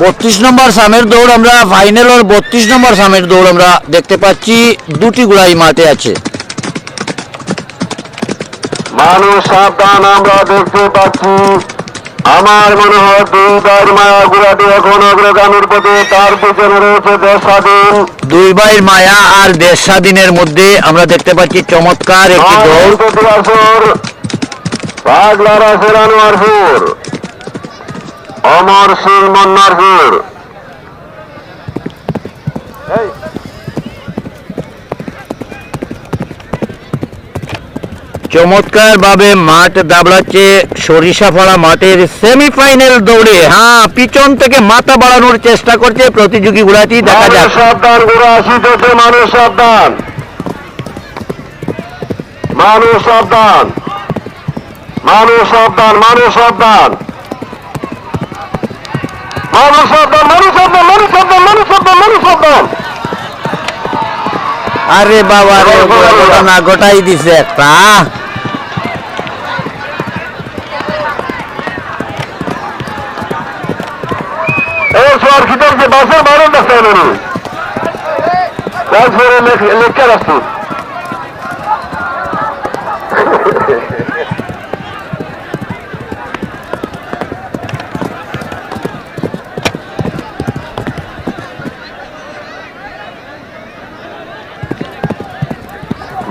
বত্রিশ নম্বর সামের দৌড় আমরা ফাইনাল ওর বত্রিশ নম্বর সামের দৌড় আমরা দেখতে পাচ্ছি। দুটি গুড়াই মাঠে আছে। মানুষ সাবধান আমরা দেখতে পাচ্ছি। আমার মনে হয় দুইবার মায়া গুড়াটি এখন অগ্রগামীর পথে তার পিছনে রয়েছে দেশ স্বাধীন দুই ভাইয়ের মায়া আর দেশ স্বাধীনের মধ্যে আমরা দেখতে পাচ্ছি চমৎকার একটি দৌড়। অমর সিং মন্নারপুর চমৎকার ভাবে মাঠ দাবড়াচ্ছে সরিষাফাড়া মাঠের সেমিফাইনাল দৌড়ে। হ্যাঁ পিছন থেকে মাথা বাড়ানোর চেষ্টা করছে প্রতিযোগী গুলাটি দেখা যাক। সাবধান মানুষ সাবধান। মানুষ সাবধান। মানুষ সাবধান মানুষ সাবধান। মানুষ সাবধান মানুষ সাবধান মানুষ সাবধান মানুষ সাবধান মানুষ সাবধান আরে বাবা। রে ঘটনা গোটাই দিছে একটা। বাসের মারণ দেখতে এলো তারপরে লেখা রাখতো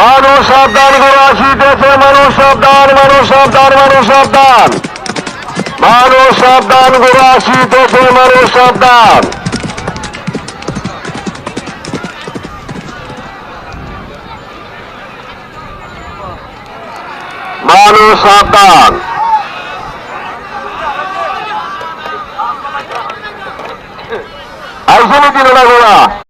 মানুষ সাবধান করে আসিতেছে, মানুষ সাবধান মানুষ সাবধান মানুষ সাবধান। মানুষ সাবধান করে আসিতেছে, মানুষ সাবধান। মানুষ সাবধান। আইসিনি তিনটা গোড়া